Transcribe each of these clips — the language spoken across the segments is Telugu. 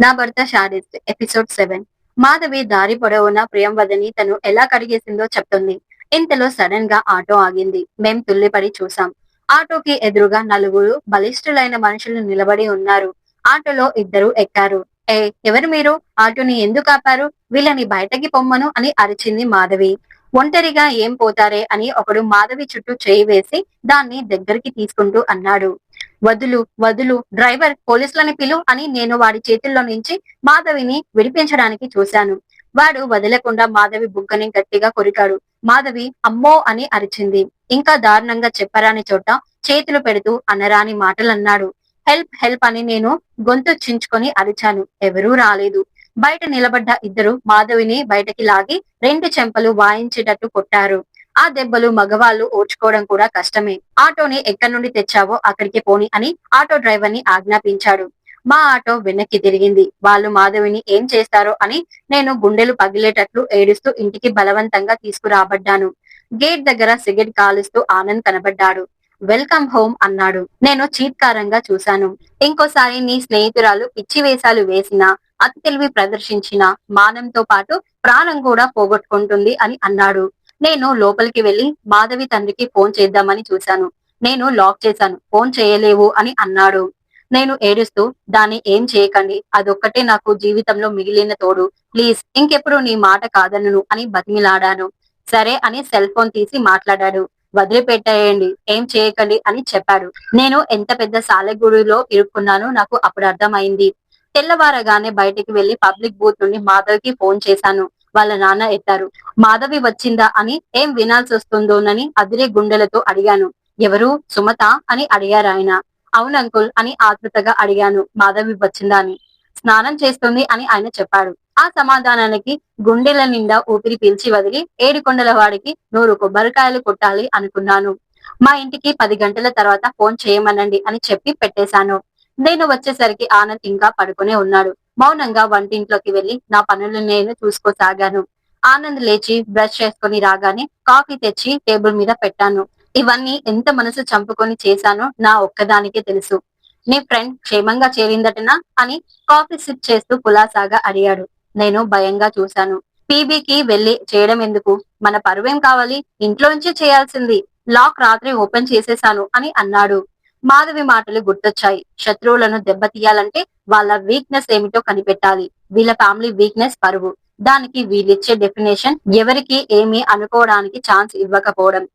నా భర్త షాడిస్ట్ ఎపిసోడ్ సెవెన్. మాధవి దారి పొడవున ప్రియంవదని తను ఎలా కడిగేసిందో చెప్తుంది. ఇంతలో సడన్గా ఆటో ఆగింది. మేం తుల్లిపడి చూసాం ఆటోకి ఎదురుగా నలుగురు బలిష్ఠులైన మనుషులు నిలబడి ఉన్నారు. ఆటోలో ఇద్దరు ఎక్కారు. ఏ ఎవరు మీరు? ఆటోని ఎందుకు ఆపారు? వీళ్ళని బయటకి పొమ్మను అని అరిచింది మాధవి. ఒంటరిగా ఏం పోతారే? అని ఒకడు మాధవి చుట్టూ చేయి వేసి దాన్ని దగ్గరికి తీసుకుంటూ అన్నాడు. వదులు వదులు. డ్రైవర్ పోలీసులని పిలు అని నేను వాడి చేతుల్లో నుంచి మాధవిని విడిపించడానికి చూశాను. వాడు వదలకుండా మాధవి బుగ్గని గట్టిగా కొరికాడు. మాధవి అమ్మో అని అరిచింది. ఇంకా దారుణంగా చెప్పరాని చోట చేతులు పెడుతూ అనరాని మాటలన్నాడు. హెల్ప్ హెల్ప్ అని నేను గొంతు చించుకొని అరిచాను. ఎవరూ రాలేదు. బయట నిలబడ్డ ఇద్దరు మాధవిని బయటకి లాగి రెండు చెంపలు వాయించేటట్టు కొట్టారు. ఆ దెబ్బలు మగవాళ్ళు ఓడ్చుకోవడం కూడా కష్టమే. ఆటోని ఎక్కడి నుండి తెచ్చావో అక్కడికి పోని అని ఆటో డ్రైవర్ని ఆజ్ఞాపించాడు. మా ఆటో వెనక్కి తిరిగింది. వాళ్ళు మాధవిని ఏం చేస్తారో అని నేను గుండెలు పగిలేటట్లు ఏడుస్తూ ఇంటికి బలవంతంగా తీసుకురాబడ్డాను. గేట్ దగ్గర సిగరెట్ కాలుస్తూ ఆనంద్ కనబడ్డాడు. వెల్కమ్ హోమ్ అన్నాడు. నేను చీత్కారంగా చూశాను. ఇంకోసారి నీ స్నేహితురాలు పిచ్చి వేషాలు వేసిన అతి తెలివి ప్రదర్శించిన మానంతో పాటు ప్రాణం కూడా పోగొట్టుకుంటుంది అని అన్నాడు. నేను లోపలికి వెళ్ళి మాధవి తండ్రికి ఫోన్ చేద్దామని చూశాను. నేను లాక్ చేశాను. ఫోన్ చేయలేవు అని అన్నాడు. నేను ఏడుస్తూ దాన్ని ఏం చేయకండి. అదొక్కటే నాకు జీవితంలో మిగిలిన తోడు. ప్లీజ్ ఇంకెప్పుడు నీ మాట కాదనను అని బతిమిలాడాను. సరే అని సెల్ ఫోన్ తీసి మాట్లాడాడు. వదిలిపెట్టేయండి. ఏం చేయకండి అని చెప్పాడు. నేను ఎంత పెద్ద సాలెగూడిలో ఇరుక్కున్నానో నాకు అప్పుడు అర్థమైంది. తెల్లవారగానే బయటికి వెళ్ళి పబ్లిక్ బూత్ నుండి మాధవ్కి ఫోన్ చేశాను. వాళ్ళ నాన్న ఎత్తారు. మాధవి వచ్చిందా అని ఏం వినాల్సి వస్తుందోనని అదిరే గుండెలతో అడిగాను. ఎవరు? సుమత అని అడిగారు ఆయన. అవును అంకుల్ అని ఆతృతగా అడిగాను. మాధవి వచ్చిందా అని. స్నానం చేస్తుంది అని ఆయన చెప్పాడు. ఆ సమాధానానికి గుండెల నిండా ఊపిరి పీల్చి వదిలి ఏడుకొండల వాడికి నూరు కొబ్బరికాయలు కొట్టాలి అనుకున్నాను. మా ఇంటికి పది గంటల తర్వాత ఫోన్ చేయమనండి అని చెప్పి పెట్టేశాను. నేను వచ్చేసరికి ఆనంద్ ఇంకా పడుకునే ఉన్నాడు. మౌనంగా వంటింట్లోకి వెళ్ళి నా పనులు నేను చూసుకోసాగాను. ఆనంద్ లేచి బ్రష్ చేసుకుని రాగానే కాఫీ తెచ్చి టేబుల్ మీద పెట్టాను. ఇవన్నీ ఎంత మనసు చంపుకొని చేశానో నా ఒక్కదానికే తెలుసు. నీ ఫ్రెండ్ క్షేమంగా చేరిందటనా అని కాఫీ సిప్ చేస్తూ కులాసాగా అడిగాడు. నేను భయంగా చూశాను. పీబీకి వెళ్ళి చేయడం ఎందుకు? మన పరువేం కావాలి? ఇంట్లోంచి చేయాల్సింది. లాక్ రాత్రి ఓపెన్ చేసేశాను అని అన్నాడు. మాధవి మాటలు గుర్తొచ్చాయి. శత్రువులను దెబ్బతీయాలంటే వాళ్ళ వీక్నెస్ ఏమిటో కనిపెట్టాలి. వీళ్ళ ఫ్యామిలీ వీక్నెస్ పరువు. దానికి వీళ్ళిచ్చే డెఫినేషన్ ఎవరికి ఏమి అనుకోవడానికి ఛాన్స్ ఇవ్వకపోవడం.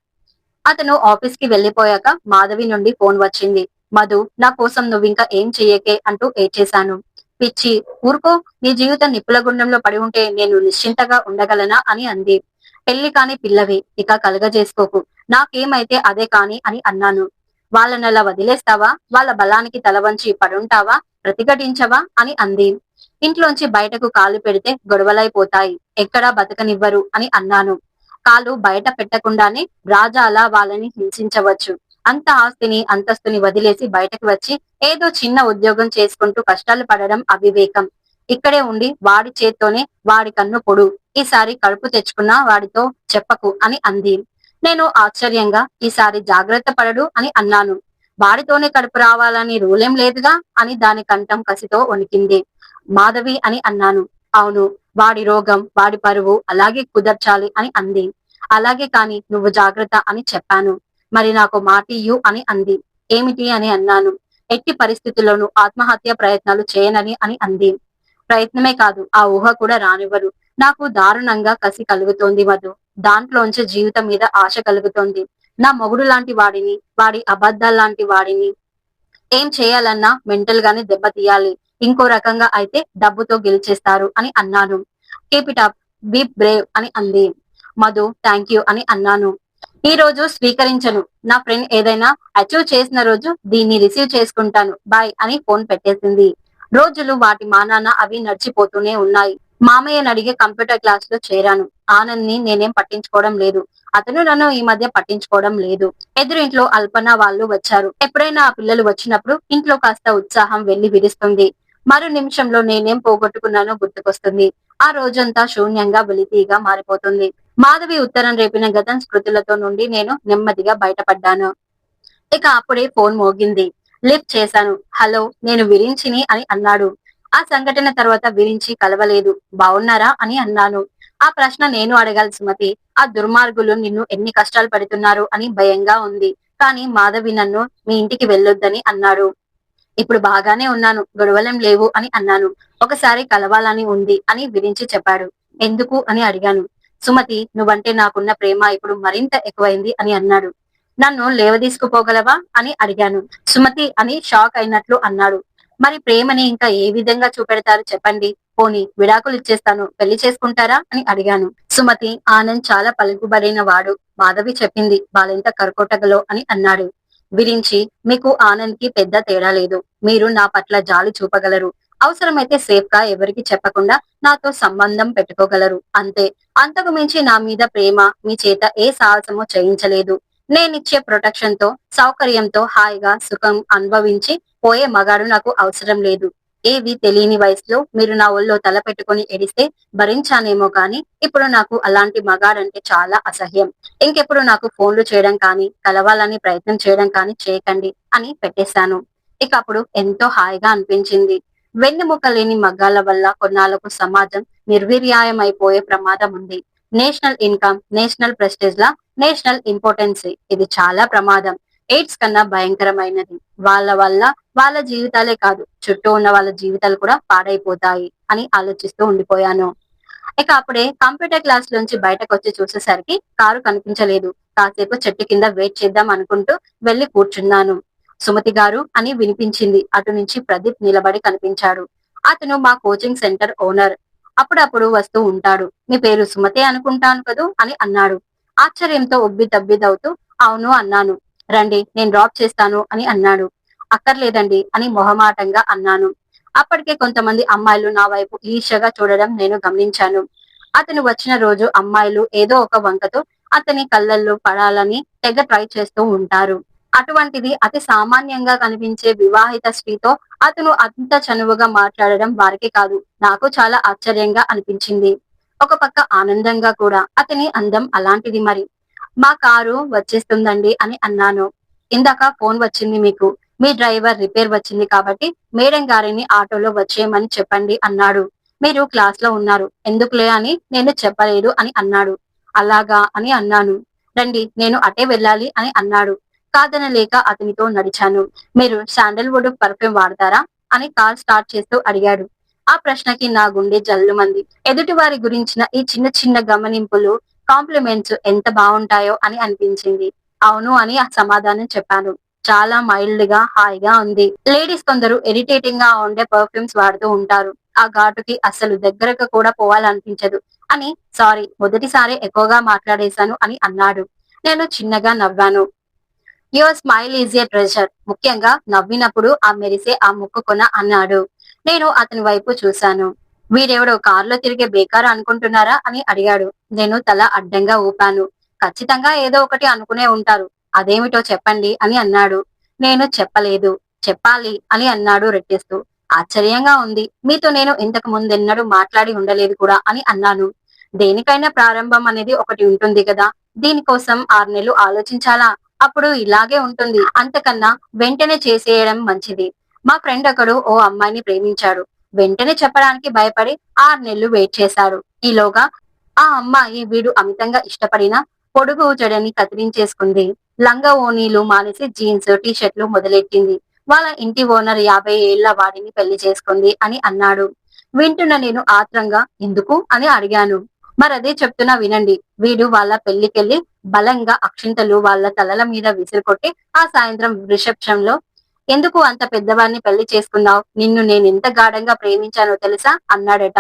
అతను ఆఫీస్కి వెళ్ళిపోయాక మాధవి నుండి ఫోన్ వచ్చింది. మధు నా కోసం నువ్వు ఇంకా ఏం చెయ్యకే అంటూ ఏడ్చేశాను. పిచ్చి ఊరుకో నీ జీవితం నిప్పుల గుండంలో పడి ఉంటే నేను నిశ్చింతగా ఉండగలనా అని అంది. పెళ్ళి కాని పిల్లవి ఇక కలగజేసుకోకు. నాకేమైతే అదే కాని అని అన్నాను. వాళ్ళనలా వదిలేస్తావా? వాళ్ళ బలానికి తల వంచి పడుంటావా? ప్రతిఘటించవా అని అంది. ఇంట్లోంచి బయటకు కాలు పెడితే గొడవలైపోతాయి. ఎక్కడా బతకనివ్వరు అని అన్నాను. కాలు బయట పెట్టకుండానే రాజాలా వాళ్ళని హింసించవచ్చు. అంత ఆస్తిని అంతస్తుని వదిలేసి బయటకు వచ్చి ఏదో చిన్న ఉద్యోగం చేసుకుంటూ కష్టాలు పడడం అవివేకం. ఇక్కడే ఉండి వాడి చేత్తోనే వాడి కన్ను పొడు. ఈసారి కడుపు తెచ్చుకున్నా వాడితో చెప్పకు అని అంది. నేను ఆశ్చర్యంగా ఈసారి జాగ్రత్త పడడు అని అన్నాను. వాడితోనే కడుపు రావాలని రూలేం లేదుగా అని దాని కంఠం కసితో వణికింది. మాధవి అని అన్నాను. అవును వాడి రోగం వాడి పరువు అలాగే కుదర్చాలి అని అంది. అలాగే కాని నువ్వు జాగ్రత్త అని చెప్పాను. మరి నాకు మాటియు అని అంది. ఏమిటి అని అన్నాను. ఎట్టి పరిస్థితుల్లోనూ ఆత్మహత్య ప్రయత్నాలు చేయనని అని అంది. ప్రయత్నమే కాదు ఆ ఊహ కూడా రానివ్వరు. నాకు దారుణంగా కసి కలుగుతోంది మధు దాంట్లోంచి జీవితం మీద ఆశ కలుగుతోంది. నా మొగుడు లాంటి వాడిని వాడి అబద్ధాల లాంటి వాడిని. ఏం చేయాలన్నా మెంటల్ గానే దెబ్బతీయాలి ఇంకో రకంగా అయితే డబ్బుతో గెలిచేస్తారు అని అన్నాను. Keep it up be brave అని అంది. మధు థ్యాంక్ యూ అని అన్నాను. ఈ రోజు స్వీకరించను. నా ఫ్రెండ్ ఏదైనా అచీవ్ చేసిన రోజు దీన్ని రిసీవ్ చేసుకుంటాను. బాయ్ అని ఫోన్ పెట్టేసింది. రోజులు వాటి మానాన అవి నడిచిపోతూనే ఉన్నాయి. మామయ్యని అడిగే కంప్యూటర్ క్లాస్లో చేరాను. ఆనంద్ని నేనేం పట్టించుకోవడం లేదు. అతను నన్ను ఈ మధ్య పట్టించుకోవడం లేదు. ఎదురింట్లో అల్పన వాళ్ళు వచ్చారు. ఎప్పుడైనా ఆ పిల్లలు వచ్చినప్పుడు ఇంట్లో కాస్త ఉత్సాహం వెళ్ళి విరుస్తుంది. మరో నిమిషంలో నేనేం పోగొట్టుకున్నానో గుర్తుకొస్తుంది. ఆ రోజంతా శూన్యంగా వెలితీగా మారిపోతుంది. మాధవి ఉత్తరం రేపిన గతం స్మృతులతో నుండి నేను నెమ్మదిగా బయటపడ్డాను. ఇక అప్పుడే ఫోన్ మోగింది. లిఫ్ట్ చేశాను. హలో నేను విరించిని అని అన్నాడు. ఆ సంఘటన తర్వాత విరించి కలవలేదు. బాగున్నారా అని అన్నాను. ఆ ప్రశ్న నేను అడగాలి సుమతి. ఆ దుర్మార్గులు నిన్ను ఎన్ని కష్టాలు పెడుతున్నారు అని భయంగా ఉంది. కానీ మాధవి నన్ను మీ ఇంటికి వెళ్ళొద్దని అన్నాడు ఇప్పుడు బాగానే ఉన్నాను. గొడవలేం లేవు అని అన్నాను. ఒకసారి కలవాలని ఉంది అని విరించి చెప్పాడు ఎందుకు అని అడిగాను. సుమతి నువ్వంటే నాకున్న ప్రేమ ఇప్పుడు మరింత ఎక్కువైంది అని అన్నాడు. నన్ను లేవదీసుకుపోగలవా అని అడిగాను. సుమతి అని షాక్ అయినట్లు అన్నాడు. మరి ప్రేమని ఇంకా ఏ విధంగా చూపెడతారు చెప్పండి. పోని విడాకులు ఇచ్చేస్తాను పెళ్ళి చేసుకుంటారా అని అడిగాను. సుమతి ఆనంద్ చాలా పలుకుబడిన వాడు మాధవి చెప్పింది వాళ్ళెంత కర్కోటగలో అని అన్నాడు. విరించి మీకు ఆనంద్కి పెద్ద తేడా లేదు మీరు నా పట్ల జాలి చూపగలరు. అవసరమైతే సేఫ్గా ఎవరికి చెప్పకుండా నాతో సంబంధం పెట్టుకోగలరు అంతే. అంతకు మించి నా మీద ప్రేమ మీ చేత ఏ సాహసమో చేయించలేదు. నేనిచ్చే ప్రొటెక్షన్తో సౌకర్యంతో హాయిగా సుఖం అనుభవించి పోయే మగాడు నాకు అవసరం లేదు. ఏవి తెలియని వయసులో మీరు నా ఒళ్ళో తల పెట్టుకుని ఎడిస్తే భరించానేమో కానీ ఇప్పుడు నాకు అలాంటి మగాడంటే చాలా అసహ్యం. ఇంకెప్పుడు నాకు ఫోన్లు చేయడం కానీ కలవాలని ప్రయత్నం చేయడం కానీ చేయకండి అని పెట్టేశాను. ఇక అప్పుడు ఎంతో హాయిగా అనిపించింది. వెన్నెముక లేని మగ్గాల వల్ల కొన్నాళ్ళకు సమాజం నిర్వీర్యాయమైపోయే ప్రమాదం ఉంది. నేషనల్ ఇన్కమ్ నేషనల్ ప్రెస్టేజ్ లా నేషనల్ ఇంపార్టెన్సీ ఇది చాలా ప్రమాదం. ఎయిడ్స్ కన్నా భయంకరమైనది. వాళ్ళ వల్ల వాళ్ళ జీవితాలే కాదు చుట్టూ ఉన్న వాళ్ళ జీవితాలు కూడా పాడైపోతాయి అని ఆలోచిస్తూ ఉండిపోయాను. ఇక అప్పుడే కంప్యూటర్ క్లాస్ నుంచి బయటకు వచ్చి చూసేసరికి కారు కనిపించలేదు. కాసేపు చెట్టు కింద వెయిట్ చేద్దాం అనుకుంటూ వెళ్ళి కూర్చున్నాను. సుమతి గారు అని వినిపించింది. అటు నుంచి ప్రదీప్ నిలబడి కనిపించాడు. అతను మా కోచింగ్ సెంటర్ ఓనర్. అప్పుడప్పుడు వస్తూ ఉంటాడు. మీ పేరు సుమతి అనుకుంటాను కదూ? అని అన్నాడు. ఆశ్చర్యంతో ఉబ్బి తబ్బిదవుతూ అవును అన్నాను. రండి నేను డ్రాప్ చేస్తాను అని అన్నాడు. అక్కర్లేదండి అని మొహమాటంగా అన్నాను. అప్పటికే కొంతమంది అమ్మాయిలు నా వైపు ఈర్షగా చూడడం నేను గమనించాను. అతను వచ్చిన రోజు అమ్మాయిలు ఏదో ఒక వంకతో అతని కళ్ళల్లో పడాలని తెగ ట్రై చేస్తూ ఉంటారు. అటువంటిది అతి సామాన్యంగా కనిపించే వివాహిత స్త్రీతో అతను అంత చనువుగా మాట్లాడడం వారికి కాదు నాకు చాలా ఆశ్చర్యంగా అనిపించింది. ఒక పక్క ఆనందంగా కూడా అతని అందం అలాంటిది మరి. మా కారు వచ్చేస్తుందండి అని అన్నాను. ఇందాక ఫోన్ వచ్చింది మీకు. మీ డ్రైవర్ రిపేర్ వచ్చింది కాబట్టి మేడం గారిని ఆటోలో వచ్చేయమని చెప్పండి అన్నాడు. మీరు క్లాస్లో ఉన్నారు. ఎందుకులే అని నేను చెప్పలేదు అని అన్నాడు. అలాగా అని అన్నాను. రండి నేను అటే వెళ్ళాలి అని అన్నాడు. కాదనలేక అతనితో నడిచాను. మీరు శాండల్వుడ్ పర్ఫ్యూమ్ వాడతారా అని కార్ స్టార్ట్ చేస్తూ అడిగాడు. ఆ ప్రశ్నకి నా గుండె జల్లుమంది. ఎదుటి వారి గురించిన ఈ చిన్న చిన్న గమనింపులు కాంప్లిమెంట్స్ ఎంత బాగుంటాయో అని అనిపించింది. అవును అని ఆ సమాధానం చెప్పాను. చాలా మైల్డ్గా హాయిగా ఉంది. లేడీస్ కొందరు ఇరిటేటింగ్గా ఉండే పర్ఫ్యూమ్స్ వాడుతూ ఉంటారు. ఆ ఘాటుకి అసలు దగ్గరకు కూడా పోవాలనిపించదు. అని సారీ మొదటిసారి ఎక్కువగా మాట్లాడేశాను అని అన్నాడు. నేను చిన్నగా నవ్వాను. Your smile is a treasure ముఖ్యంగా నవ్వినప్పుడు ఆ మెరిసే ఆ ముక్కు కొన అన్నాడు. నేను అతని వైపు చూశాను. వీడెవడో కారులో తిరిగే బేకారు అనుకుంటున్నారా అని అడిగాడు. నేను తల అడ్డంగా ఊపాను. ఖచ్చితంగా ఏదో ఒకటి అనుకునే ఉంటారు. అదేమిటో చెప్పండి అని అన్నాడు. నేను చెప్పలేదు. చెప్పాలి అని అన్నాడు రెట్టిస్తూ ఆశ్చర్యంగా ఉంది. మీతో నేను ఇంతకు ముందెన్నడూ మాట్లాడి ఉండలేదు కూడా అని అన్నాను. దేనికైనా ప్రారంభం అనేది ఒకటి ఉంటుంది కదా. దీనికోసం ఆరు నెలలు ఆలోచించాలా? అప్పుడు ఇలాగే ఉంటుంది. అంతకన్నా వెంటనే చేసేయడం మంచిది. మా ఫ్రెండ్ ఒకడు ఓ అమ్మాయిని ప్రేమించాడు. వెంటనే చెప్పడానికి భయపడి ఆరు నెలలు వెయిట్ చేశాడు ఈలోగా ఆ అమ్మాయి వీడు అమితంగా ఇష్టపడిన పొడుగు చెడని కత్తిరించేసుకుంది. లంగా ఓనీలు మానేసి జీన్స్ టీ షర్ట్లు మొదలెట్టింది. వాళ్ళ ఇంటి ఓనర్ యాభై ఏళ్ళ వాడిని పెళ్ళి చేసుకుంది అని అన్నాడు. వింటున్న నేను ఆత్రంగా ఎందుకు? అని అడిగాను. మరదే చెప్తున్నా వినండి. వీడు వాళ్ళ పెళ్ళికెళ్ళి బలంగా అక్షింతలు వాళ్ళ తలల మీద విసిరుకొట్టి ఆ సాయంత్రం రిసెప్షన్లో ఎందుకు అంత పెద్దవాడిని పెళ్ళి చేసుకున్నావు? నిన్ను నేను ఎంత గాఢంగా ప్రేమించానో తెలుసా? అన్నాడట.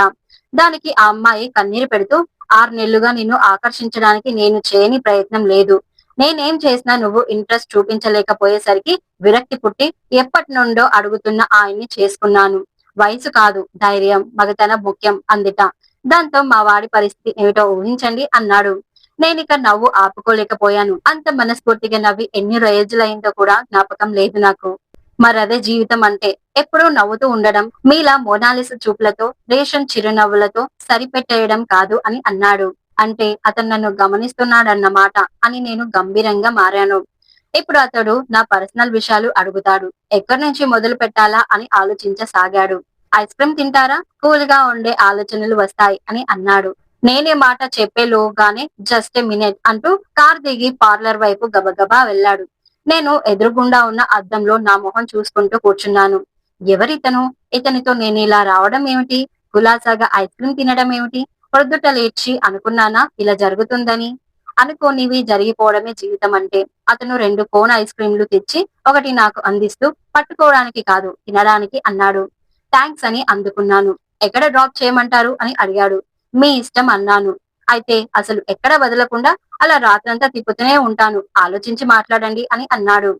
దానికి ఆ అమ్మాయి కన్నీరు పెడుతూ ఆరు నెలలుగా నిన్ను ఆకర్షించడానికి నేను చేయని ప్రయత్నం లేదు. నేనేం చేసినా నువ్వు ఇంట్రెస్ట్ చూపించలేకపోయేసరికి విరక్తి పుట్టి ఎప్పటి నుండో అడుగుతున్న ఆయన్ని చేసుకున్నాను. వయసు కాదు ధైర్యం మగతన ముఖ్యం అందిట. దాంతో మా వాడి పరిస్థితి ఏమిటో ఊహించండి అన్నాడు. నేనిక నవ్వు ఆపుకోలేకపోయాను. అంత మనస్ఫూర్తిగా నవ్వి ఎన్ని రోజులైందో కూడా జ్ఞాపకం లేదు నాకు. మరదే జీవితం అంటే ఎప్పుడూ నవ్వుతూ ఉండడం మీలా మోనాలిస చూపులతో రేషన్ చిరునవ్వులతో సరిపెట్టేయడం కాదు అని అన్నాడు. అంటే అతను నన్ను గమనిస్తున్నాడన్నమాట అని నేను గంభీరంగా మారాను. ఇప్పుడు అతడు నా పర్సనల్ విషయాలు అడుగుతాడు. ఎక్కడి నుంచి మొదలు పెట్టాలా అని ఆలోచించసాగాడు. ఐస్ క్రీమ్ తింటారా? కూల్గా ఉండే ఆలోచనలు వస్తాయి అని అన్నాడు. నేనే మాట చెప్పేలోగానే జస్ట్ మినిట్ అంటూ కార్ దిగి పార్లర్ వైపు గబగబా వెళ్ళాడు. నేను ఎదురుగుండా ఉన్న అద్దంలో నా మొహం చూసుకుంటూ కూర్చున్నాను. ఎవరితను? ఇతనితో నేను ఇలా రావడం ఏమిటి? గులాసాగా ఐస్ క్రీమ్ తినడం ఏమిటి? పొద్దుట లేచి అనుకున్నానా? ఇలా జరుగుతుందని. అనుకోనివి జరిగిపోవడమే జీవితం అంటే. అతను రెండు కోన్ ఐస్ క్రీంలు తెచ్చి ఒకటి నాకు అందిస్తూ పట్టుకోవడానికి కాదు తినడానికి అన్నాడు. థ్యాంక్స్ అని అందుకున్నాను. ఎక్కడ డ్రాప్ చేయమంటారు? అని అడిగాడు. మీ ఇష్టం అన్నాను. అయితే అసలు ఎక్కడ వదలకుండా అలా రాత్రంతా తిప్పుతూనే ఉంటాను. ఆలోచించి మాట్లాడండి అని అన్నాడు.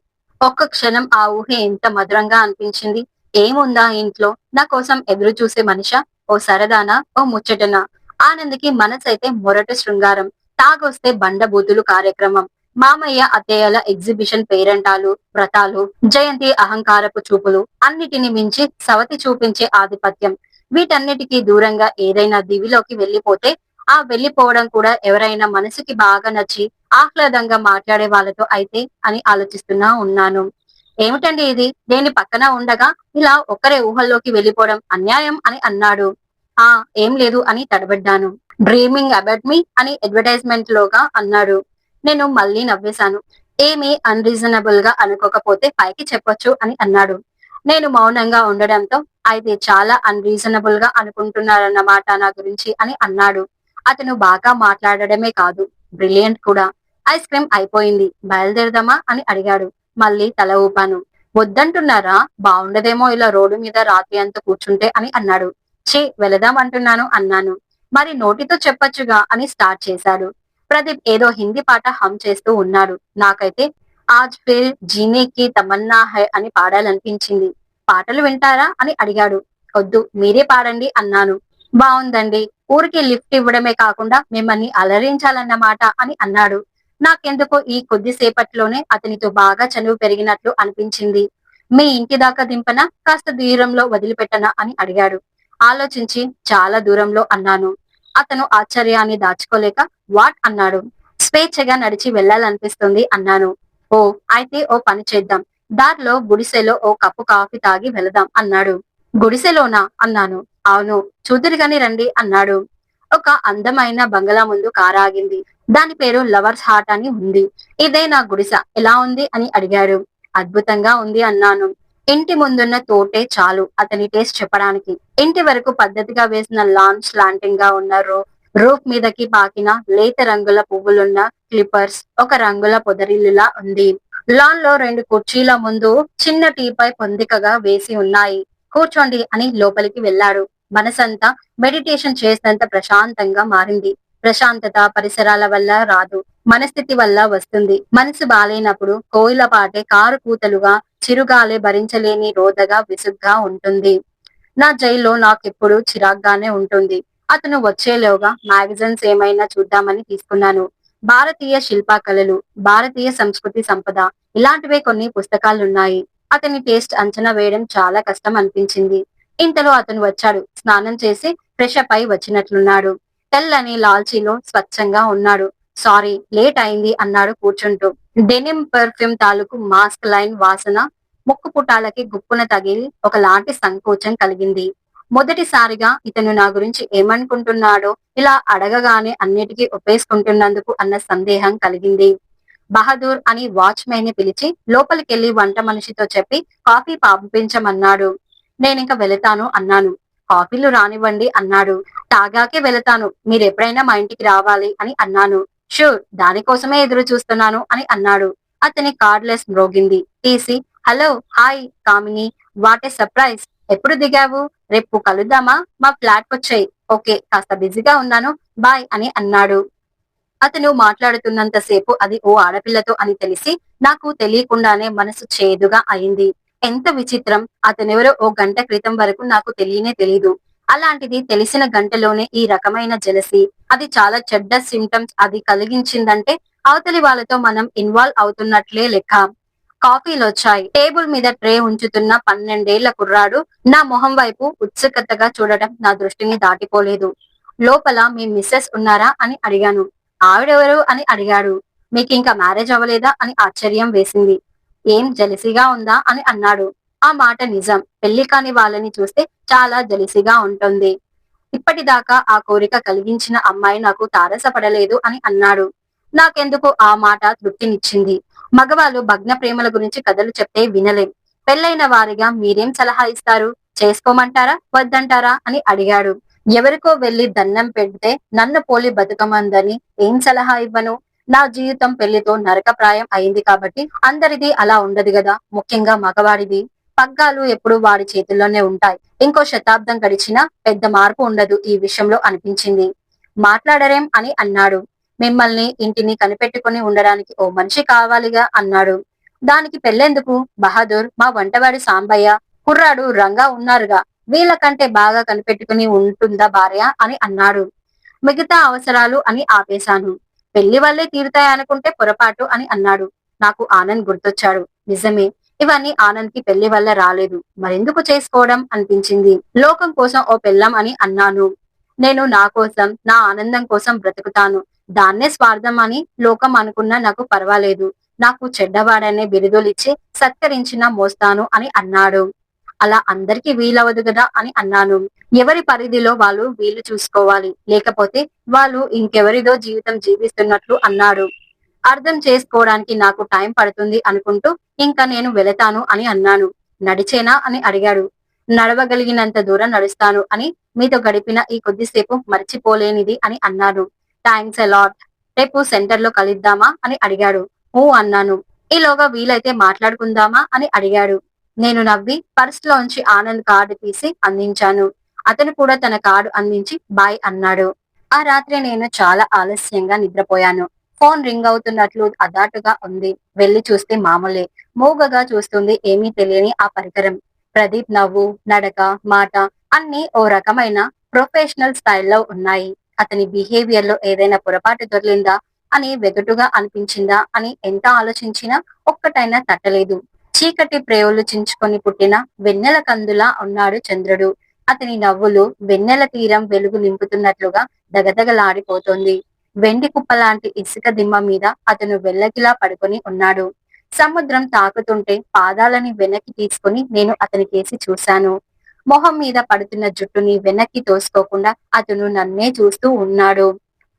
ఒక్క క్షణం ఆ ఊహ ఎంత మధురంగా అనిపించింది. ఏముందా ఇంట్లో? నా కోసం ఎదురు చూసే మనిషా? ఓ సరదానా? ఓ ముచ్చటనా? ఆనంద్కి మనసైతే మొరటు శృంగారం. తాగొస్తే బండబూతులు కార్యక్రమం. మామయ్య అత్తయ్యల ఎగ్జిబిషన్ పేరంటాలు వ్రతాలు జయంతి అహంకారపు చూపులు అన్నిటిని మించి సవతి చూపించే ఆధిపత్యం. వీటన్నిటికీ దూరంగా ఏదైనా దివిలోకి వెళ్ళిపోతే ఆ వెళ్ళిపోవడం కూడా ఎవరైనా మనసుకి బాగా నచ్చి ఆహ్లాదంగా మాట్లాడే వాళ్ళతో అయితే అని ఆలోచిస్తున్నా ఉన్నాను. ఏమిటండి ఇది? దేని పక్కన ఉండగా ఇలా ఒక్కరే ఊహల్లోకి వెళ్ళిపోవడం అన్యాయం అని అన్నాడు. ఆ ఏం లేదు అని తడబడ్డాను. డ్రీమింగ్ అబౌట్ మీ అని అడ్వర్టైజ్మెంట్ లోగా అన్నాడు. నేను మళ్ళీ నవ్వేశాను. ఏమీ అన్రీజనబుల్గా అనుకోకపోతే పైకి చెప్పొచ్చు అని అన్నాడు. నేను మౌనంగా ఉండడంతో అయితే చాలా అన్రీజనబుల్గా అనుకుంటున్నారన్నమాట నా గురించి అని అన్నాడు. అతను బాగా మాట్లాడడమే కాదు బ్రిలియంట్ కూడా. ఐస్ క్రీమ్ అయిపోయింది బయలుదేరదామా అని అడిగాడు. మళ్ళీ తల ఊపాను. వద్దంటున్నారా? బాగుండదేమో ఇలా రోడ్డు మీద రాత్రి అంతా కూర్చుంటే అని అన్నాడు. ఛీ వెళదాం అంటున్నాను అన్నాను. మరి నోటితో చెప్పొచ్చుగా అని స్టార్ట్ చేశాడు. ప్రదీప్ ఏదో హిందీ పాట హమ్ చేస్తూ ఉన్నాడు. నాకైతే ఆజ్ ఫిర్ జీనేకి తమన్నా హై అని పాడాలనిపించింది. పాటలు వింటారా? అని అడిగాడు. వద్దు మీరే పాడండి అన్నాను. బాగుందండి ఊరికి లిఫ్ట్ ఇవ్వడమే కాకుండా మిమ్మల్ని అలరించాలన్నమాట అని అన్నాడు. నాకెందుకో ఈ కొద్దిసేపట్లోనే అతనితో బాగా చనువు పెరిగినట్లు అనిపించింది. మీ ఇంటి దాకా దింపన కాస్త దూరంలో వదిలిపెట్టనా అని అడిగాడు. ఆలోచించి చాలా దూరంలో అన్నాను. అతను ఆశ్చర్యాన్ని దాచుకోలేక వాట్ అన్నాడు. స్వేచ్ఛగా నడిచి వెళ్ళాలనిపిస్తుంది అన్నాను. ఓ అయితే ఓ పని చేద్దాం. దారిలో గుడిసెలో ఓ కప్పు కాఫీ తాగి వెళదాం అన్నాడు. గుడిసెలోనా? అన్నాను. అవును చూదురుగాని రండి అన్నాడు. ఒక అందమైన బంగళా ముందు కారాగింది. దాని పేరు లవర్స్ హార్ట్ అని ఉంది. ఇదే నా గుడిసె ఎలా ఉంది అని అడిగాడు. అద్భుతంగా ఉంది అన్నాను. ఇంటి ముందున్న తోటే చాలు అతని టేస్ట్ చెప్పడానికి. ఇంటి వరకు పద్ధతిగా వేసిన లాన్ స్లాంటింగ్గా ఉన్న రో రూఫ్ మీదకి పాకిన లేత రంగుల పువ్వులున్న క్లిప్పర్స్ ఒక రంగుల పొదరిల్లులా ఉంది. లాన్లో రెండు కుర్చీల ముందు చిన్న టీపై పొందికగా వేసి ఉన్నాయి. కూర్చోండి అని లోపలికి వెళ్ళాడు. మనసంతా మెడిటేషన్ చేసినంత ప్రశాంతంగా మారింది. ప్రశాంతత పరిసరాల వల్ల రాదు. మనస్థితి వల్ల వస్తుంది. మనసు బాలేనప్పుడు కోయిల పాటే కారు కూతలుగా చిరుగాలే భరించలేని రోదగా విసుగ్గా ఉంటుంది. నా జైల్లో నాకెప్పుడు చిరాగ్గానే ఉంటుంది. అతను వచ్చేలోగా మ్యాగజైన్స్ ఏమైనా చూద్దామని తీసుకున్నాను. భారతీయ శిల్పకళలు భారతీయ సంస్కృతి సంపద ఇలాంటివే కొన్ని పుస్తకాలున్నాయి. అతని టేస్ట్ అంచనా వేయడం చాలా కష్టం అనిపించింది. ఇంతలో అతను వచ్చాడు. స్నానం చేసి ఫ్రెష్ అప్ అయి వచ్చినట్లున్నాడు. తెల్లని లాల్చీలో స్వచ్ఛంగా ఉన్నాడు. సారీ లేట్ అయింది అన్నాడు కూర్చుంటూ. డెనిమ్ పర్ఫ్యూమ్ తాలూకు మాస్క్ లైన్ వాసన ముక్కు పుటాలకి గుప్పున తగిలి ఒకలాంటి సంకోచం కలిగింది. మొదటిసారిగా ఇతను నా గురించి ఏమనుకుంటున్నాడో ఇలా అడగగానే అన్నిటికీ ఒప్పేసుకుంటున్నందుకు అన్న సందేహం కలిగింది. బహదూర్ అని వాచ్మెన్ని పిలిచి లోపలికెళ్ళి వంట మనిషితో చెప్పి కాఫీ పంపించమన్నాడు. నేనింక వెళతాను అన్నాను. కాఫీలు రానివ్వండి అన్నాడు. తాగాకే వెళతాను. మీరు ఎప్పుడైనా మా ఇంటికి రావాలి అని అన్నాను. షూర్ దానికోసమే ఎదురు చూస్తున్నాను అని అన్నాడు. అతని కార్డ్లెస్ మ్రోగింది. తీసి hello hi Kamini. What a surprise. ఎప్పుడు దిగావు? రేపు కలుద్దామా? మా ఫ్లాట్ వచ్చాయి ఓకే కాస్త బిజీగా ఉన్నాను. బాయ్ అని అన్నాడు. అతను మాట్లాడుతున్నంత సేపు అది ఓ ఆడపిల్లతో అని తెలిసి నాకు తెలియకుండానే మనసు చేదుగా అయింది. ఎంత విచిత్రం అతనెవరో ఓ గంట క్రితం వరకు నాకు తెలియనే తెలీదు. అలాంటిది తెలిసిన గంటలోనే ఈ రకమైన జలసి అది చాలా చెడ్డ సిమ్టమ్స్ అది కలిగించిందంటే అవతలి వాళ్ళతో మనం ఇన్వాల్వ్ అవుతున్నట్లే లెక్క. కాఫీలు వచ్చాయి. టేబుల్ మీద ట్రే ఉంచుతున్న పన్నెండేళ్ళ కుర్రాడు నా మొహం వైపు ఉత్సుకతగా చూడటం నా దృష్టిని దాటిపోలేదు. లోపల మీ మిస్సెస్ ఉన్నారా అని అడిగాను. ఆవిడెవరు అని అడిగాడు. మీకు ఇంకా మ్యారేజ్ అవ్వలేదా అని ఆశ్చర్యం వేసింది. ఏం జలిసిగా ఉందా అని అన్నాడు. ఆ మాట నిజం. పెళ్ళి కాని వాళ్ళని చూస్తే చాలా జలిసిగా ఉంటుంది. ఇప్పటిదాకా ఆ కోరిక కలిగించిన అమ్మాయి నాకు తారసపడలేదు అని అన్నాడు. నాకెందుకు ఆ మాట తృప్తినిచ్చింది. మగవాళ్ళు భగ్న ప్రేమల గురించి కథలు చెప్తే వినలేం. పెళ్ళైన వారిగా మీరేం సలహా ఇస్తారు? చేసుకోమంటారా? వద్దంటారా? అని అడిగాడు. ఎవరికో వెళ్ళి దండం పెడితే నన్ను పోలి బతుకమందని ఏం సలహా ఇవ్వను? నా జీవితం పెళ్ళితో నరకప్రాయం అయింది కాబట్టి అందరిది అలా ఉండదు కదా. ముఖ్యంగా మగవాడిది పగ్గాలు ఎప్పుడు వాడి చేతుల్లోనే ఉంటాయి. ఇంకో శతాబ్దం గడిచినా పెద్ద మార్పు ఉండదు ఈ విషయంలో అనిపించింది. మాట్లాడరేం అని అన్నాడు. మిమ్మల్ని ఇంటిని కనిపెట్టుకుని ఉండడానికి ఓ మనిషి కావాలిగా అన్నాడు. దానికి పెళ్ళేందుకు బహదూర్ మా వంటవాడి సాంబయ్య కుర్రాడు రంగా ఉన్నారుగా. వీళ్ళకంటే బాగా కనిపెట్టుకుని ఉంటుందా భార్య? అని అన్నాడు. మిగతా అవసరాలు అని ఆపేశాను. పెళ్ళి వల్లే తీరుతాయనుకుంటే పొరపాటు అని అన్నాడు. నాకు ఆనంద్ గుర్తొచ్చాడు. నిజమే ఇవన్నీ ఆనంద్కి పెళ్ళి వల్ల రాలేదు. మరెందుకు చేసుకోవడం? అనిపించింది. లోకం కోసం ఓ పెళ్ళం అని అన్నాను. నేను నా కోసం నా ఆనందం కోసం బ్రతుకుతాను. దాన్నే స్వార్థం అని లోకం అనుకున్నా నాకు పర్వాలేదు. నాకు చెడ్డవాడనే బిరుదులిచ్చి సత్కరించిన మోస్తాను అని అన్నాడు. అలా అందరికీ వీలవదు కదా అని అన్నాను. ఎవరి పరిధిలో వాళ్ళు వీలు చూసుకోవాలి. లేకపోతే వాళ్ళు ఇంకెవరిదో జీవితం జీవిస్తున్నట్లు అన్నాడు అర్థం చేసుకోవడానికి నాకు టైం పడుతుంది అనుకుంటూ ఇంకా నేను వెళతాను అని అన్నాను. నడిచేనా అని అడిగాడు. నడవగలిగినంత దూరం నడుస్తాను అని మీతో గడిపిన ఈ కొద్దిసేపు మర్చిపోలేనిది అని అన్నాను. థ్యాంక్స్ అలాట్ రేపు సెంటర్లో కలుద్దామా అని అడిగాడు. ఓ అన్నాను. ఈలోగా వీలైతే మాట్లాడుకుందామా అని అడిగాడు. నేను నవ్వి పర్స్ లోంచి ఆనంద్ కార్డు తీసి అందించాను. అతను కూడా తన కార్డు అందించి బాయ్ అన్నాడు. ఆ రాత్రి నేను చాలా ఆలస్యంగా నిద్రపోయాను. ఫోన్ రింగ్ అవుతున్నట్లు అదాటుగా ఉంది. వెళ్ళి చూస్తే మామూలే. మూగగా చూస్తుంది ఏమీ తెలియని ఆ పరికరం. ప్రదీప్ నవ్వు నడక మాట అన్ని ఓ రకమైన ప్రొఫెషనల్ స్టైల్లో ఉన్నాయి. అతని బిహేవియర్లో ఏదైనా పొరపాటు దొరికిందా అని వెగటుగా అనిపించిందా అని ఎంత ఆలోచించినా ఒక్కటైనా తట్టలేదు. చీకటి ప్రేవులు చించుకొని పుట్టిన వెన్నెల కందులా ఉన్నాడు చంద్రుడు. అతని నవ్వులు వెన్నెల తీరం వెలుగు నింపుతున్నట్లుగా దగదగలాడిపోతోంది. వెండి కుప్పలాంటి ఇసుక దిమ్మ మీద అతను వెల్లకిలా పడుకొని ఉన్నాడు. సముద్రం తాకుతుంటే పాదాలని వెనక్కి తీసుకుని నేను అతని కేసి చూశాను. మొహం మీద పడుతున్న జుట్టుని వెనక్కి తోసుకోకుండా అతను నన్నే చూస్తూ ఉన్నాడు.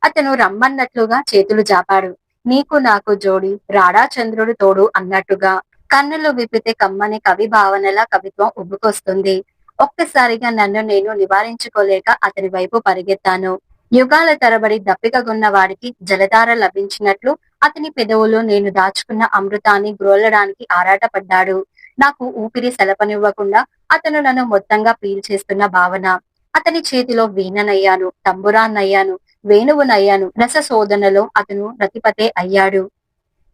అతను రమ్మన్నట్లుగా చేతులు జాపాడు. నీకు నాకు జోడి రాడా చంద్రుడు తోడు అన్నట్టుగా. కన్నులు విప్పితే కమ్మని కవి భావనలా కవిత్వం ఉబ్బుకొస్తుంది. ఒక్కసారిగా నన్ను నేను నివారించుకోలేక అతని వైపు పరిగెత్తాను. యుగాల తరబడి దప్పికగున్న వాడికి జలధార లభించినట్లు అతని పెదవులో నేను దాచుకున్న అమృతాన్ని గ్రోలడానికి ఆరాటపడ్డాడు. నాకు ఊపిరి సెలపనివ్వకుండా అతను నన్ను మొత్తంగా పీల్చేస్తున్న భావన. అతని చేతిలో వీణనయ్యాను తంబురాన్నయ్యాను వేణువునయ్యాను రస శోధనలో అతను రతిపతే అయ్యాడు.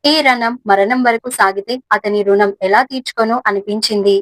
ఈ రణం మరణం వరకు సాగితే అతని రుణం ఎలా తీర్చుకోను అనిపించింది.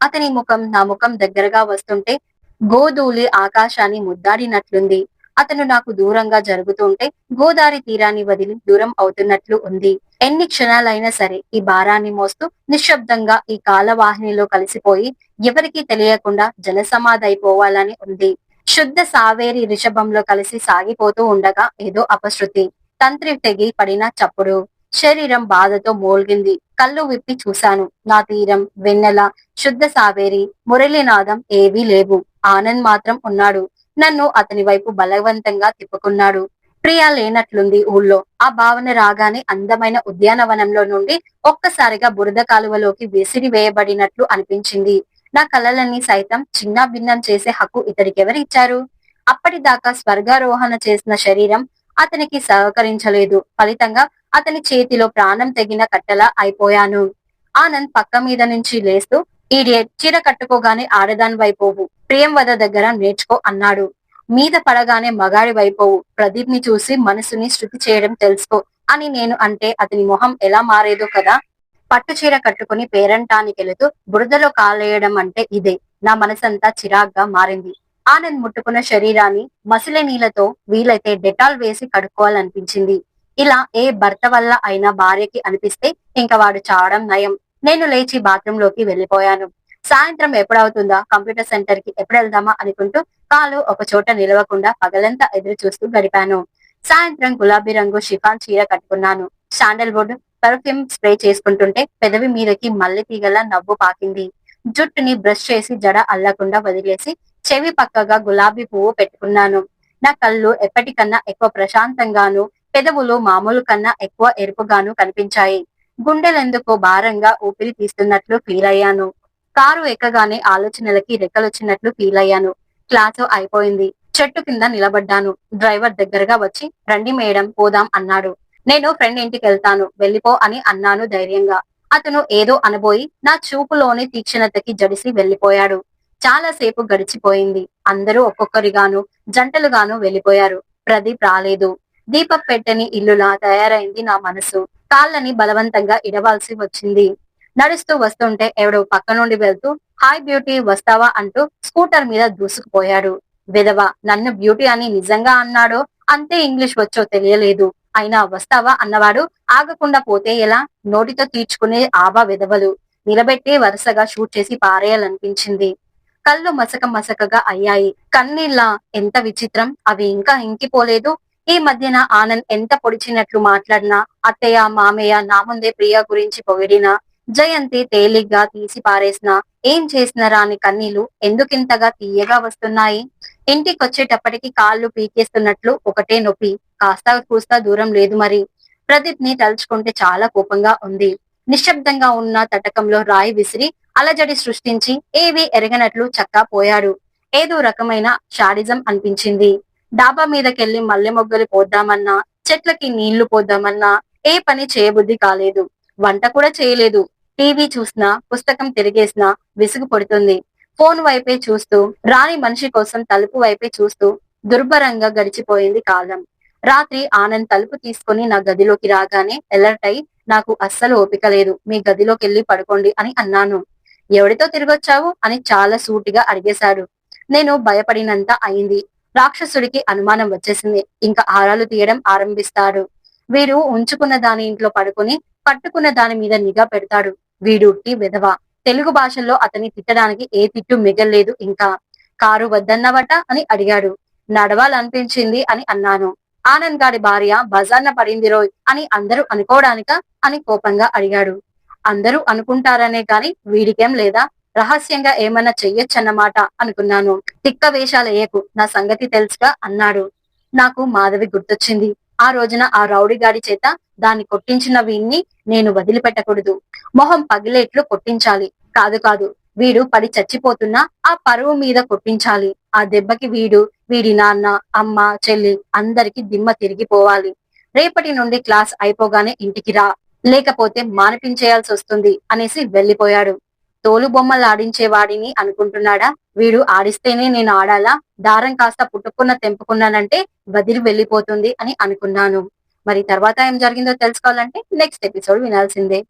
అతని ముఖం నా ముఖం దగ్గరగా వస్తుంటే గోధూలి ఆకాశాన్ని ముద్దాడినట్లుంది. అతను నాకు దూరంగా జరుగుతుంటే గోదారి తీరాన్ని వదిలి దూరం అవుతున్నట్లు ఉంది. ఎన్ని క్షణాలైనా సరే ఈ భారాన్ని మోస్తూ నిశ్శబ్దంగా ఈ కాలవాహినిలో కలిసిపోయి ఎవరికీ తెలియకుండా జలసమాధైపోవాలని ఉంది. శుద్ధ సావేరి రిషభంలో కలిసి సాగిపోతూ ఉండగా ఏదో అపశృతి. తంత్రి తెగి పడిన చప్పుడు. శరీరం బాధతో మోల్గింది. కళ్ళు విప్పి చూశాను. నా తీరం వెన్నెల శుద్ధ సావేరి మురళీనాదం ఏవీ లేవు. ఆనంద్ మాత్రం ఉన్నాడు. నన్ను అతని వైపు బలవంతంగా తిప్పుకున్నాడు. ప్రియా లేనట్లుంది ఊళ్ళో. ఆ భావన రాగానే అందమైన ఉద్యానవనంలో నుండి ఒక్కసారిగా బురద కాలువలోకి విసిరి వేయబడినట్లు అనిపించింది. నా కలలన్నీ సైతం చిన్న భిన్నం చేసే హక్కు ఇతడికెవరు ఇచ్చారు? అప్పటిదాకా స్వర్గారోహణ చేసిన శరీరం అతనికి సహకరించలేదు. ఫలితంగా అతని చేతిలో ప్రాణం తెగిన కట్టలా అయిపోయాను. ఆనంద్ పక్క మీద నుంచి లేస్తూ ఈడియట్ చీర కట్టుకోగానే ఆడదాని వైపోవు ప్రియం వద దగ్గర నేర్చుకో అన్నాడు. మీద పడగానే మగాడి వైపోవు ప్రదీప్ని చూసి మనసుని శృతి చేయడం తెలుసుకో అని నేను అంటే అతని మొహం ఎలా మారేదో కదా. పట్టు చీర కట్టుకుని పేరంటానికి వెళుతూ బురదలో కాలేయడం అంటే ఇదే. నా మనసంతా చిరాగ్గా మారింది. ఆనంద్ ముట్టుకున్న శరీరాన్ని మసిలే నీళ్ళతో వీలైతే డెటాల్ వేసి కడుక్కోవాలనిపించింది. ఇలా ఏ భర్త వల్ల అయినా భార్యకి అనిపిస్తే ఇంకా వాడు చావడం నయం. నేను లేచి బాత్రూమ్లోకి వెళ్ళిపోయాను సాయంత్రం ఎప్పుడవుతుందా? కంప్యూటర్ సెంటర్కి ఎప్పుడు వెళ్దామా అనుకుంటూ కాలు ఒక చోట నిలవకుండా పగలంతా ఎదురు చూస్తూ గడిపాను. సాయంత్రం గులాబీ రంగు షిఫాన్ చీర కట్టుకున్నాను. శాండల్ వుడ్ పర్ఫ్యూమ్ స్ప్రే చేసుకుంటుంటే పెదవి మీదకి మల్లె తీగల నవ్వు పాకింది. జుట్టుని బ్రష్ చేసి జడ అల్లకుండా వదిలేసి చెవి పక్కగా గులాబీ పువ్వు పెట్టుకున్నాను. నా కళ్ళు ఎప్పటికన్నా ఎక్కువ ప్రశాంతంగాను పెదవులు మామూలు కన్నా ఎక్కువ ఎరుపుగాను కనిపించాయి. గుండెలెందుకో భారంగా ఊపిరి తీస్తున్నట్లు ఫీల్ అయ్యాను. కారు ఎక్కగానే ఆలోచనలకి రెక్కలొచ్చినట్లు ఫీల్ అయ్యాను. క్లాసు అయిపోయింది. చెట్టు కింద నిలబడ్డాను. డ్రైవర్ దగ్గరగా వచ్చి రండి మేడం పోదాం అన్నాడు. నేను ఫ్రెండ్ ఇంటికి వెళ్తాను వెళ్ళిపో అని అన్నాను ధైర్యంగా. అతను ఏదో అనబోయి నా చూపులోని తీక్షణతకి జడిసి వెళ్ళిపోయాడు చాలా సేపు గడిచిపోయింది. అందరూ ఒక్కొక్కరిగాను జంటలుగాను వెళ్ళిపోయారు ప్రదీప్ రాలేదు. దీపం పెట్టని ఇల్లులా తయారైంది నా మనసు. కాళ్ళని బలవంతంగా ఇడవాల్సి వచ్చింది. నడుస్తూ వస్తుంటే ఎవడో పక్క నుండి వెళ్తూ హాయ్ బ్యూటీ వస్తావా? అంటూ స్కూటర్ మీద దూసుకుపోయాడు. విధవ నన్ను బ్యూటీ అని నిజంగా అన్నాడో? అంతే ఇంగ్లీష్ వచ్చో తెలియలేదు. అయినా వస్తావా? అన్నవాడు ఆగకుండా పోతే ఎలా? నోటితో తీర్చుకునే ఆబా విధవలు నిలబెట్టి వరుసగా షూట్ చేసి పారేయాలనిపించింది. కళ్ళు మసక మసకగా అయ్యాయి. కన్నీళ్ళ ఎంత విచిత్రం. అవి ఇంకా ఇంకిపోలేదు. ఈ మధ్యన ఆనంద్ ఎంత పొడిచినట్లు మాట్లాడినా అత్తయ్య మామయ్య నా ముందే ప్రియ గురించి పొగిడినా జయంతి తేలిగ్గా తీసి పారేసినా ఏం చేసిన రాని కన్నీళ్ళు ఎందుకింతగా తీయగా వస్తున్నాయి? ఇంటికొచ్చేటప్పటికి కాళ్ళు పీకేస్తున్నట్లు ఒకటే నొప్పి కాస్త కూస్తా దూరం లేదు మరి. ప్రదీప్ని తలుచుకుంటే చాలా కోపంగా ఉంది. నిశ్శబ్దంగా ఉన్న తటకంలో రాయి విసిరి అలజడి సృష్టించి ఏవి ఎరగనట్లు చక్కా పోయాడు. ఏదో రకమైన షాడిజం అనిపించింది. డాబా మీదకెళ్ళి మల్లె మొగ్గలు పోద్దామన్నా చెట్లకి నీళ్ళు పోద్దామన్నా ఏ పని చేయబుద్ధి కాలేదు. వంట కూడా చేయలేదు. టీవీ చూసినా పుస్తకం తిరిగేసినా విసుగు పడుతుంది. ఫోన్ వైపే చూస్తూ రాని మనిషి కోసం తలుపు వైపే చూస్తూ దుర్భరంగా గడిచిపోయింది కాలం. రాత్రి ఆనంద్ తలుపు తీసుకుని నా గదిలోకి రాగానే ఎలర్ట్ అయి నాకు అస్సలు ఓపిక లేదు. మీ గదిలోకి వెళ్ళి పడుకోండి అని అన్నాను. ఎవడితో తిరిగొచ్చావు? అని చాలా సూటిగా అడిగేశాడు. నేను భయపడినంత అయింది. రాక్షసుడికి అనుమానం వచ్చేసింది. ఇంకా ఆరాలు తీయడం ఆరంభిస్తాడు. వీడు ఉంచుకున్న దాని ఇంట్లో పడుకుని పట్టుకున్న దాని మీద నిఘా పెడతాడు. వీడుట్టి విధవ. తెలుగు భాషలో అతని తిట్టడానికి ఏ తిట్టు మిగల్లేదు ఇంకా. కారు వద్దన్నవట అని అడిగాడు. నడవాలనిపించింది అని అన్నాను. ఆనంద్ గారి భార్య బజార్న పడింది రోయ్ అని అందరూ అనుకోవడానిక అని కోపంగా అడిగాడు. అందరూ అనుకుంటారనే కాని వీడికేం లేదా? రహస్యంగా ఏమన్నా చెయ్యొచ్చన్నమాట అనుకున్నాను. తిక్క వేషాలేయకు నా సంగతి తెలుసుగా అన్నాడు. నాకు మాధవి గుర్తొచ్చింది. ఆ రోజున ఆ రౌడిగాడి చేత దాన్ని కొట్టించిన వీణ్ణి నేను వదిలిపెట్టకూడదు. మొహం పగిలేట్లు కొట్టించాలి. కాదు కాదు వీడు పడి చచ్చిపోతున్నా ఆ పరువు మీద కొట్టించాలి. ఆ దెబ్బకి వీడు వీడి నాన్న అమ్మ చెల్లి అందరికి దిమ్మ తిరిగిపోవాలి. రేపటి నుండి క్లాస్ అయిపోగానే ఇంటికి రా. లేకపోతే మానిపించేయాల్సి వస్తుంది అనేసి వెళ్ళిపోయాడు. తోలు బొమ్మలు ఆడించే వాడిని అనుకుంటున్నాడా? వీడు ఆడిస్తేనే నేను ఆడాలా? దారం కాస్త పుట్టుకున్న తెంపుకున్నానంటే వదిలి వెళ్ళిపోతుంది అని అనుకున్నాను. మరి తర్వాత ఏం జరిగిందో తెలుసుకోవాలంటే నెక్స్ట్ ఎపిసోడ్ వినాల్సిందే.